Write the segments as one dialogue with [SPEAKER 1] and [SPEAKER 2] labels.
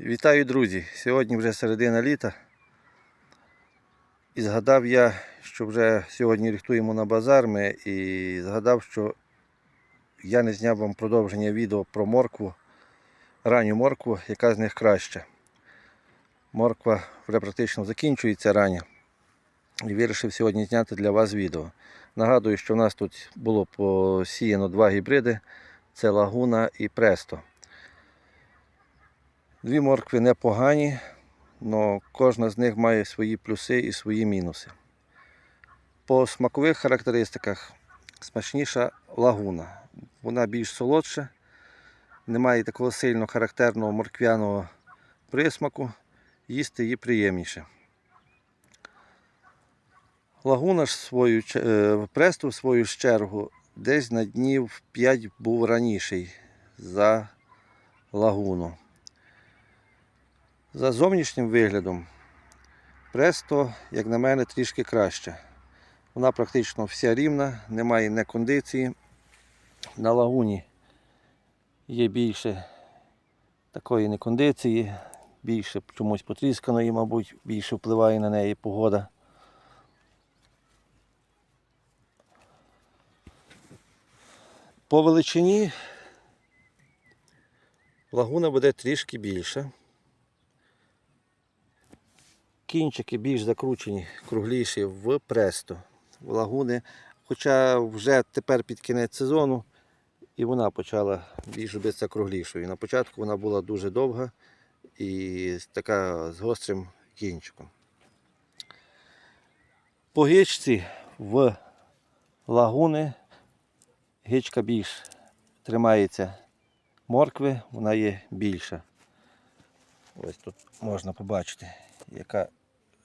[SPEAKER 1] Вітаю, друзі! Сьогодні вже середина літа. І згадав я, що вже сьогодні рихтуємо на базар ми, і згадав, що я не зняв вам продовження відео про моркву, ранню моркву, яка з них краща. Морква вже практично закінчується рання. І вирішив сьогодні зняти для вас відео. Нагадую, що в нас тут було посіяно два гібриди: це лагуна і престо. Дві моркви непогані, але кожна з них має свої плюси і свої мінуси. По смакових характеристиках смачніша лагуна. Вона більш солодша, не має такого сильно характерного морквяного присмаку, їсти її приємніше. Лагуна ж свою, е, престу в свою чергу десь на днів 5 був раніший за лагуну. За зовнішнім виглядом престо, як на мене, трішки краще. Вона практично вся рівна, немає не кондиції. На лагуні є більше такої некондиції, більше чомусь потрісканої, мабуть, більше впливає на неї погода. По величині лагуна буде трішки більша. Кінчики більш закручені, кругліші в престо. В лагуни. Хоча вже тепер під кінець сезону і вона почала більш робитися круглішою. На початку вона була дуже довга і така з гострим кінчиком. По гичці в лагуни гичка більш тримається моркви, вона є більша. Ось тут можна побачити, яка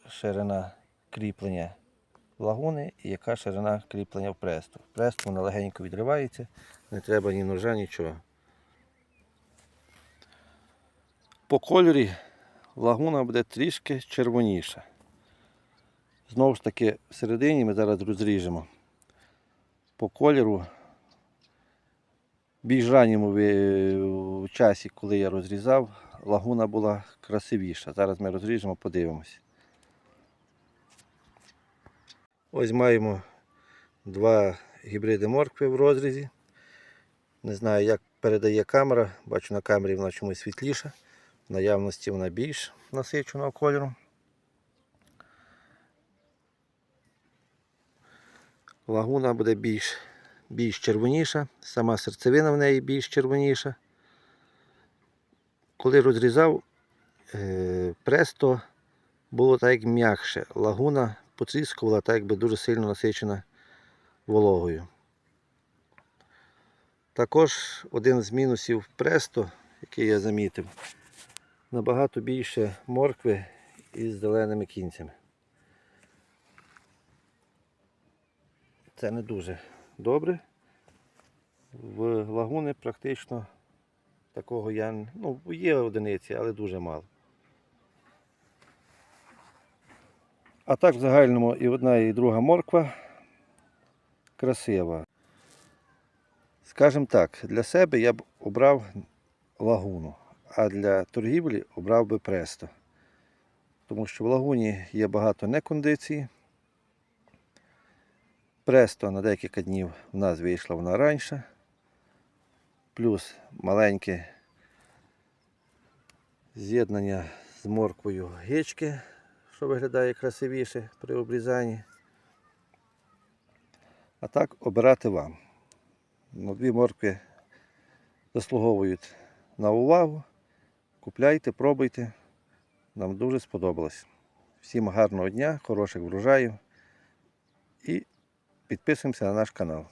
[SPEAKER 1] ширина кріплення лагуни і яка ширина кріплення в престу. В престу вона легенько відривається, не треба ні ножа, нічого. По кольорі лагуна буде трішки червоніша. Знову ж таки, всередині ми зараз розріжемо. По кольору більш ранньому часі, коли я розрізав, лагуна була красивіша. Зараз ми розріжемо, подивимось. Ось маємо два гібриди моркви в розрізі. Не знаю, як передає камера. Бачу на камері вона чомусь світліша. В наявності вона більш насиченого кольору. Лагуна буде більш, більш червоніша, сама серцевина в неї більш червоніша. Коли розрізав, е, престо було так як м'якше. Лагуна потріскувала так якби дуже сильно насичена вологою. Також один з мінусів престо, який я замітив, набагато більше моркви із зеленими кінцями. Це не дуже добре. В лагуни практично такого я ну, є одиниці, але дуже мало. А так в загальному і одна, і друга морква красива. Скажімо так, для себе я б обрав лагуну, а для торгівлі обрав би престо. Тому що в лагуні є багато некондиції. Престо на декілька днів в нас вийшла вона раніше. Плюс маленьке з'єднання з морквою гички, що виглядає красивіше при обрізанні. А так обирати вам. Ну, дві моркви заслуговують на увагу. Купляйте, пробуйте. Нам дуже сподобалось. Всім гарного дня, хороших врожаїв і підписуємося на наш канал.